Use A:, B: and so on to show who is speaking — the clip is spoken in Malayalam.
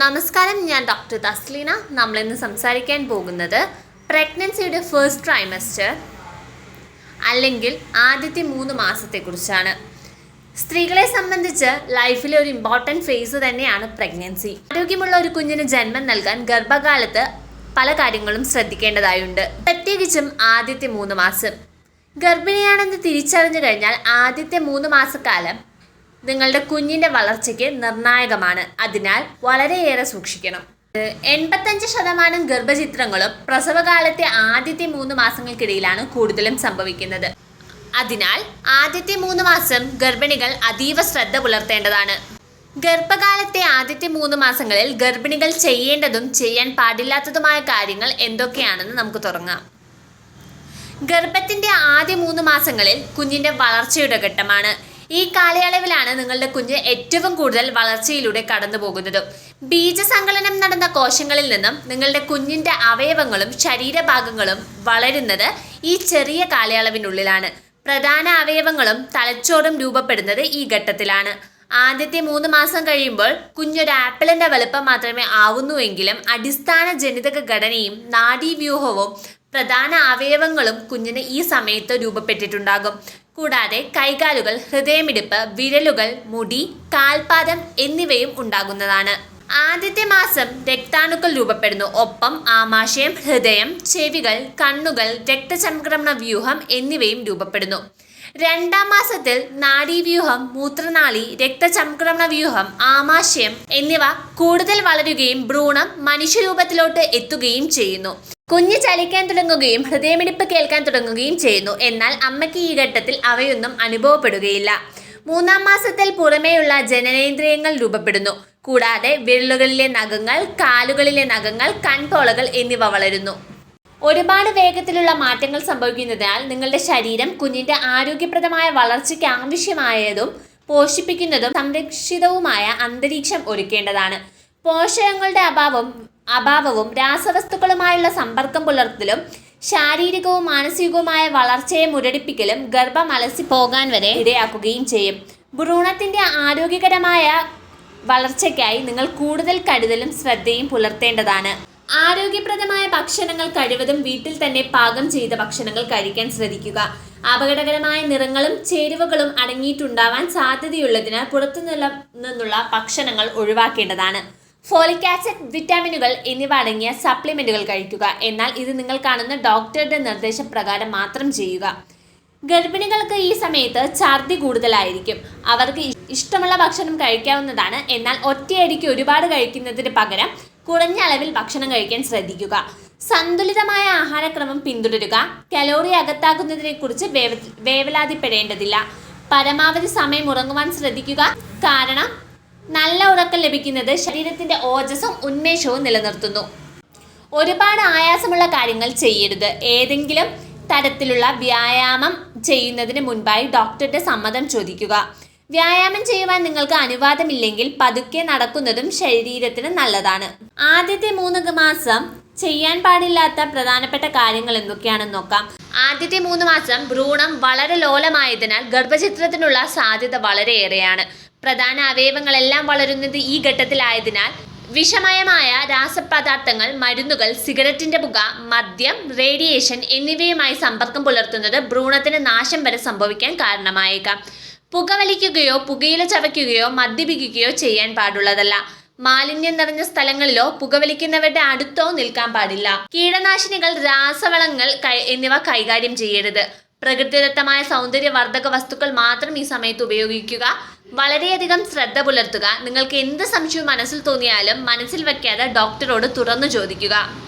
A: നമസ്കാരം ഞാൻ ഡോക്ടർ തസ്ലീന. നമ്മളിന്ന് സംസാരിക്കാൻ പോകുന്നത് പ്രഗ്നൻസിയുടെ ഫസ്റ്റ് ട്രൈമസ്റ്റർ അല്ലെങ്കിൽ ആദ്യത്തെ മൂന്ന് മാസത്തെക്കുറിച്ചാണ്. സ്ത്രീകളെ സംബന്ധിച്ച് ലൈഫിലെ ഒരു ഇമ്പോർട്ടന്റ് ഫേസ് തന്നെയാണ് പ്രഗ്നൻസി ആരോഗ്യമുള്ള ഒരു കുഞ്ഞിന് ജന്മം നൽകാൻ ഗർഭകാലത്ത് പല കാര്യങ്ങളും ശ്രദ്ധിക്കേണ്ടതായുണ്ട്. പ്രത്യേകിച്ചും ആദ്യത്തെ മൂന്ന് മാസം. ഗർഭിണിയാണെന്ന് തിരിച്ചറിഞ്ഞു കഴിഞ്ഞാൽ ആദ്യത്തെ മൂന്ന് മാസക്കാലം നിങ്ങളുടെ കുഞ്ഞിന്റെ വളർച്ചയ്ക്ക് നിർണായകമാണ്. അതിനാൽ വളരെയേറെ സൂക്ഷിക്കണം. എൺപത്തഞ്ച് ശതമാനം ഗർഭചിത്രങ്ങളും പ്രസവകാലത്തെ ആദ്യത്തെ മൂന്ന് മാസങ്ങൾക്കിടയിലാണ് കൂടുതലും സംഭവിക്കുന്നത്. അതിനാൽ ആദ്യത്തെ മൂന്ന് മാസം ഗർഭിണികൾ അതീവ ശ്രദ്ധ പുലർത്തേണ്ടതാണ്. ഗർഭകാലത്തെ ആദ്യത്തെ മൂന്ന് മാസങ്ങളിൽ ഗർഭിണികൾ ചെയ്യേണ്ടതും ചെയ്യാൻ പാടില്ലാത്തതുമായ കാര്യങ്ങൾ എന്തൊക്കെയാണെന്ന് നമുക്ക് തുടങ്ങാം. ഗർഭത്തിന്റെ ആദ്യ മൂന്ന് മാസങ്ങളിൽ കുഞ്ഞിന്റെ വളർച്ചയുടെ ഘട്ടമാണ്. ഈ കാലയളവിലാണ് നിങ്ങളുടെ കുഞ്ഞ് ഏറ്റവും കൂടുതൽ വളർച്ചയിലൂടെ കടന്നു പോകുന്നത്. ബീജസങ്കലനം നടന്ന കോശങ്ങളിൽ നിന്നും നിങ്ങളുടെ കുഞ്ഞിന്റെ അവയവങ്ങളും ശരീരഭാഗങ്ങളും വളരുന്നത് ഈ ചെറിയ കാലയളവിനുള്ളിലാണ്. പ്രധാന അവയവങ്ങളും തലച്ചോറും രൂപപ്പെടുന്നത് ഈ ഘട്ടത്തിലാണ്. ആദ്യത്തെ മൂന്ന് മാസം കഴിയുമ്പോൾ കുഞ്ഞൊരു ആപ്പിളിന്റെ വലുപ്പം മാത്രമേ ആവുന്നുവെങ്കിലും അടിസ്ഥാന ജനിതക ഘടനയും നാഡീവ്യൂഹവും പ്രധാന അവയവങ്ങളും കുഞ്ഞിന് ഈ സമയത്ത് രൂപപ്പെട്ടിട്ടുണ്ടാകും. കൂടാതെ കൈകാലുകൾ ഹൃദയമിടിപ്പ് വിരലുകൾ മുടി കാൽപാദം എന്നിവയും ഉണ്ടാകുന്നതാണ്. ആദ്യത്തെ മാസം രക്താണുക്കൾ രൂപപ്പെടുന്നു. ഒപ്പം ആമാശയം ഹൃദയം ചെവികൾ കണ്ണുകൾ രക്തചംക്രമണ വ്യൂഹം എന്നിവയും രൂപപ്പെടുന്നു. രണ്ടാം മാസത്തിൽ നാഡീവ്യൂഹം മൂത്രനാളി രക്തചംക്രമണ വ്യൂഹം ആമാശയം എന്നിവ കൂടുതൽ വളരുകയും ഭ്രൂണം മനുഷ്യരൂപത്തിലോട്ട് എത്തുകയും ചെയ്യുന്നു. കുഞ്ഞ് ചലിക്കാൻ തുടങ്ങുകയും ഹൃദയമിടിപ്പ് കേൾക്കാൻ തുടങ്ങുകയും ചെയ്യുന്നു. എന്നാൽ അമ്മയ്ക്ക് ഈ ഘട്ടത്തിൽ അവയൊന്നും അനുഭവപ്പെടുകയില്ല. മൂന്നാം മാസത്തിൽ പുറമേയുള്ള ജനനേന്ദ്രിയങ്ങൾ രൂപപ്പെടുന്നു. കൂടാതെ വിരലുകളിലെ നഖങ്ങൾ കാലുകളിലെ നഖങ്ങൾ കൺപോളകൾ എന്നിവ വളരുന്നു. ഒരുപാട് വേഗത്തിലുള്ള മാറ്റങ്ങൾ സംഭവിക്കുന്നതിനാൽ നിങ്ങളുടെ ശരീരം കുഞ്ഞിന്റെ ആരോഗ്യപ്രദമായ വളർച്ചയ്ക്ക് ആവശ്യമായതും പോഷിപ്പിക്കുന്നതും സംരക്ഷിതവുമായ അന്തരീക്ഷം ഒരുക്കേണ്ടതാണ്. പോഷകങ്ങളുടെ അഭാവം അഭാവവും രാസവസ്തുക്കളുമായുള്ള സമ്പർക്കം പുലർത്തലും ശാരീരികവും മാനസികവുമായ വളർച്ചയെ മുരടിപ്പിക്കലും ഗർഭം അലസി പോകാൻ വരെ ഇടയാക്കുകയും ചെയ്യും. ഭ്രൂണത്തിന്റെ ആരോഗ്യകരമായ വളർച്ചയ്ക്കായി നിങ്ങൾ കൂടുതൽ കരുതലും ശ്രദ്ധയും പുലർത്തേണ്ടതാണ്. ആരോഗ്യപ്രദമായ ഭക്ഷണങ്ങൾ കഴിവതും വീട്ടിൽ തന്നെ പാകം ചെയ്ത ഭക്ഷണങ്ങൾ കഴിക്കാൻ ശ്രദ്ധിക്കുക. അപകടകരമായ നിറങ്ങളും ചേരുവകളും അടങ്ങിയിട്ടുണ്ടാവാൻ സാധ്യതയുള്ളതിനാൽ പുറത്തു നിന്നുള്ള ഭക്ഷണങ്ങൾ ഒഴിവാക്കേണ്ടതാണ്. ഫോളിക് ആസിഡ് വിറ്റാമിനുകൾ എന്നിവ അടങ്ങിയ സപ്ലിമെന്റുകൾ കഴിക്കുക. എന്നാൽ ഇത് നിങ്ങൾ കാണുന്ന ഡോക്ടറുടെ നിർദ്ദേശപ്രകാരം മാത്രം ചെയ്യുക. ഗർഭിണികൾക്ക് ഈ സമയത്ത് ഛർദി കൂടുതലായിരിക്കും. അവർക്ക് ഇഷ്ടമുള്ള ഭക്ഷണം കഴിക്കാവുന്നതാണ്. എന്നാൽ ഒറ്റയടിക്ക് ഒരുപാട് കഴിക്കുന്നതിന് പകരം കുറഞ്ഞ അളവിൽ ഭക്ഷണം കഴിക്കാൻ ശ്രദ്ധിക്കുക. സന്തുലിതമായ ആഹാരക്രമം പിന്തുടരുക. കലോറി അകത്താക്കുന്നതിനെ കുറിച്ച് വേവ വേവലാതിപ്പെടേണ്ടതില്ല. പരമാവധി സമയം ഉറങ്ങുവാൻ ശ്രദ്ധിക്കുക. കാരണം നല്ല ഉറക്കം ലഭിക്കുന്നത് ശരീരത്തിന്റെ ഓജസ്സും ഉന്മേഷവും നിലനിർത്തുന്നു. ഒരുപാട് ആയാസമുള്ള കാര്യങ്ങൾ ചെയ്യരുത്. ഏതെങ്കിലും തരത്തിലുള്ള വ്യായാമം ചെയ്യുന്നതിന് മുൻപായി ഡോക്ടറുടെ സമ്മതം ചോദിക്കുക. വ്യായാമം ചെയ്യുവാൻ നിങ്ങൾക്ക് അനുവാദമില്ലെങ്കിൽ പതുക്കെ നടക്കുന്നതും ശരീരത്തിന് നല്ലതാണ്. ആദ്യത്തെ മൂന്ന് മാസം ചെയ്യാൻ പാടില്ലാത്ത പ്രധാനപ്പെട്ട കാര്യങ്ങൾ എന്തൊക്കെയാണെന്ന് നോക്കാം. ആദ്യത്തെ മൂന്ന് മാസം ഭ്രൂണം വളരെ ലോലമായതിനാൽ ഗർഭചിത്രത്തിനുള്ള സാധ്യത വളരെയേറെയാണ്. പ്രധാന അവയവങ്ങളെല്ലാം വളരുന്നത് ഈ ഘട്ടത്തിലായതിനാൽ വിഷമയമായ രാസപദാർത്ഥങ്ങൾ മരുന്നുകൾ സിഗരറ്റിന്റെ പുക മദ്യം റേഡിയേഷൻ എന്നിവയുമായി സമ്പർക്കം പുലർത്തുന്നത് ഭ്രൂണത്തിന് നാശം വരെ സംഭവിക്കാൻ കാരണമായേക്കാം. പുകവലിക്കുകയോ പുകയില ചവയ്ക്കുകയോ മദ്യപിക്കുകയോ ചെയ്യാൻ പാടുള്ളതല്ല. മാലിന്യം നിറഞ്ഞ സ്ഥലങ്ങളിലോ പുകവലിക്കുന്നവരുടെ അടുത്തോ നിൽക്കാൻ പാടില്ല. കീടനാശിനികൾ രാസവളങ്ങൾ എന്നിവ കൈകാര്യം ചെയ്യരുത്. പ്രകൃതിദത്തമായ സൗന്ദര്യവർദ്ധക വസ്തുക്കൾ മാത്രം ഈ സമയത്ത് ഉപയോഗിക്കുക. വളരെയധികം ശ്രദ്ധ പുലർത്തുക. നിങ്ങൾക്ക് എന്ത് സംശയവും മനസ്സിൽ തോന്നിയാലും മനസ്സിൽ വയ്ക്കാതെ ഡോക്ടറോട് തുറന്നു ചോദിക്കുക.